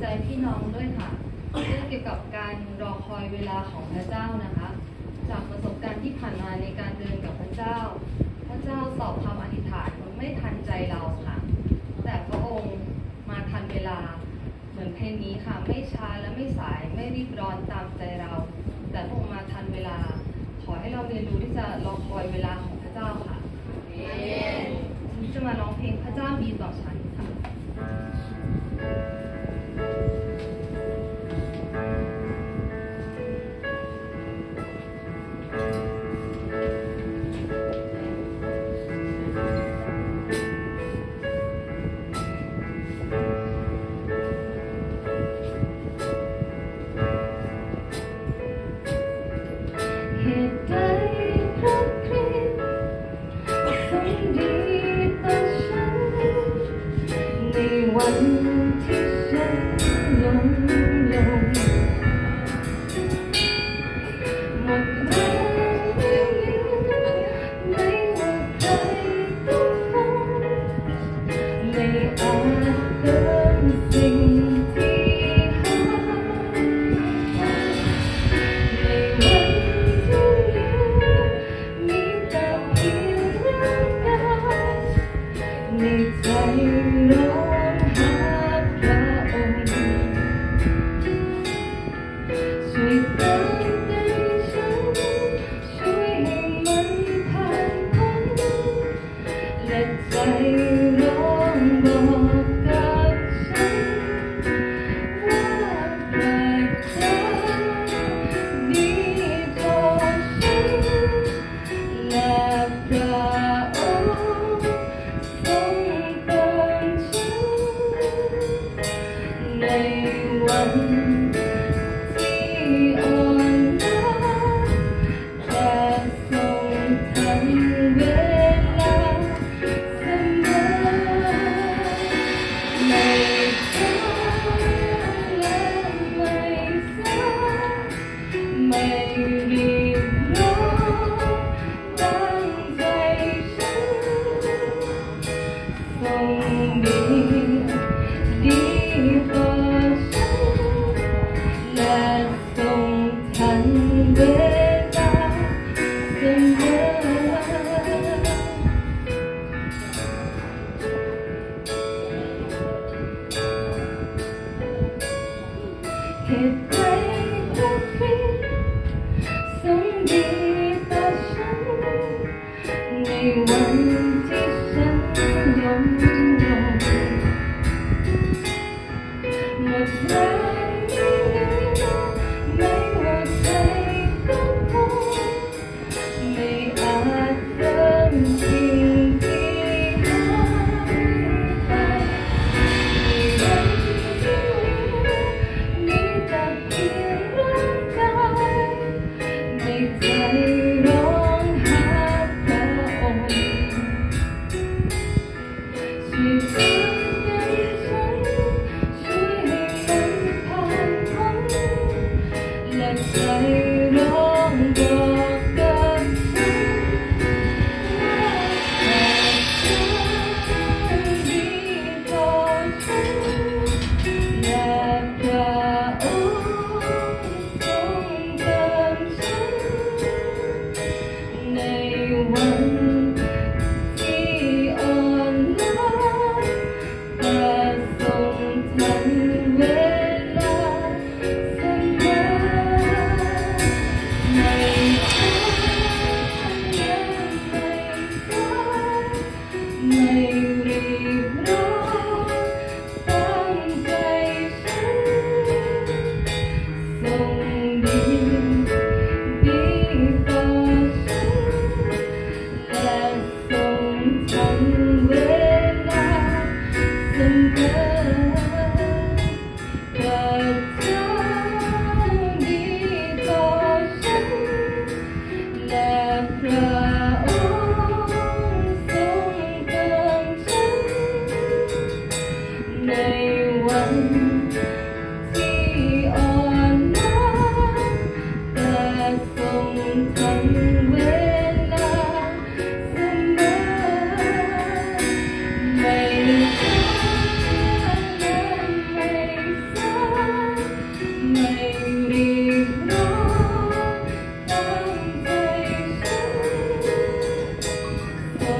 ใจพี่น้องด้วยค่ะเรื่องเกี่ยวกับการรอคอยเวลาของพระเจ้านะคะ จากประสบการณ์ที่ผ่านมาในการเดินกับพระเจ้า พระเจ้าตอบคำอธิษฐานไม่ทันใจเราค่ะ แต่พระองค์มาทันเวลาเหมือนเพลงนี้ค่ะ ไม่ช้าและไม่สายไม่รีบร้อนตามใจเรา แต่พระองค์มาทันเวลา ขอให้เราเรียนรู้ที่จะรอคอยเวลาของพระเจ้าค่ะฉันจะมาร้องเพลงพระเจ้าดีต่อฉันค่ะ you. Amen. good friend. day. Sunday.